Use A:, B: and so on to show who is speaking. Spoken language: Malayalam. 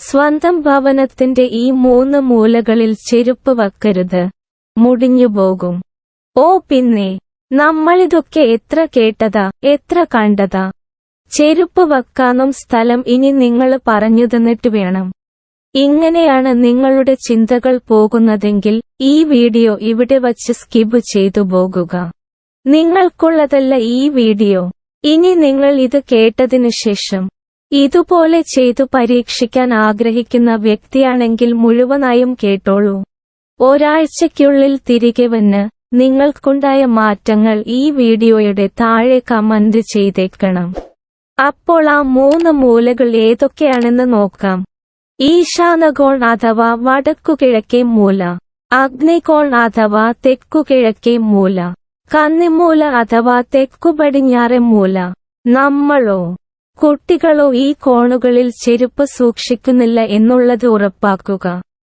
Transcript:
A: സ്വന്തം ഭവനത്തിന്റെ ഈ മൂന്ന് മൂലകളിൽ ചെരുപ്പ് വക്കരുത്. മുടിഞ്ഞുപോകും. ഓ പിന്നെ നമ്മളിതൊക്കെ എത്ര കേട്ടതാ എത്ര കണ്ടതാ. ചെരുപ്പ് വക്കാനും സ്ഥലം ഇനി നിങ്ങൾ പറഞ്ഞു തന്നിട്ട് വേണം. ഇങ്ങനെയാണ് നിങ്ങളുടെ ചിന്തകൾ പോകുന്നതെങ്കിൽ ഈ വീഡിയോ ഇവിടെ വച്ച് സ്കിപ്പ് ചെയ്തു പോകുക. നിങ്ങൾക്കുള്ളതല്ല ഈ വീഡിയോ. ഇനി നിങ്ങൾ ഇത് കേട്ടതിനു ശേഷം ഇതുപോലെ ചെയ്തു പരീക്ഷിക്കാൻ ആഗ്രഹിക്കുന്ന വ്യക്തിയാണെങ്കിൽ മുഴുവനായും കേട്ടോളൂ. ഒരാഴ്ചയ്ക്കുള്ളിൽ തിരികെ വന്ന് നിങ്ങൾക്കുണ്ടായ മാറ്റങ്ങൾ ഈ വീഡിയോയുടെ താഴെ കമന്റ് ചെയ്തേക്കണം. അപ്പോൾ ആ മൂന്ന് മൂലകൾ ഏതൊക്കെയാണെന്ന് നോക്കാം. ഈശാനകോൺ അഥവാ വടക്കുകിഴക്കേ മൂല അഗ്നികോൺ അഥവാ തെക്കുകിഴക്കേ മൂല കന്നിമൂല അഥവാ തെക്കുപടിഞ്ഞാറെ മൂല നമ്മളോ? കുട്ടികളോ ഈ കോണുകളിൽ ചെരുപ്പ് സൂക്ഷിക്കുന്നില്ല എന്നുള്ളത് ഉറപ്പാക്കുക.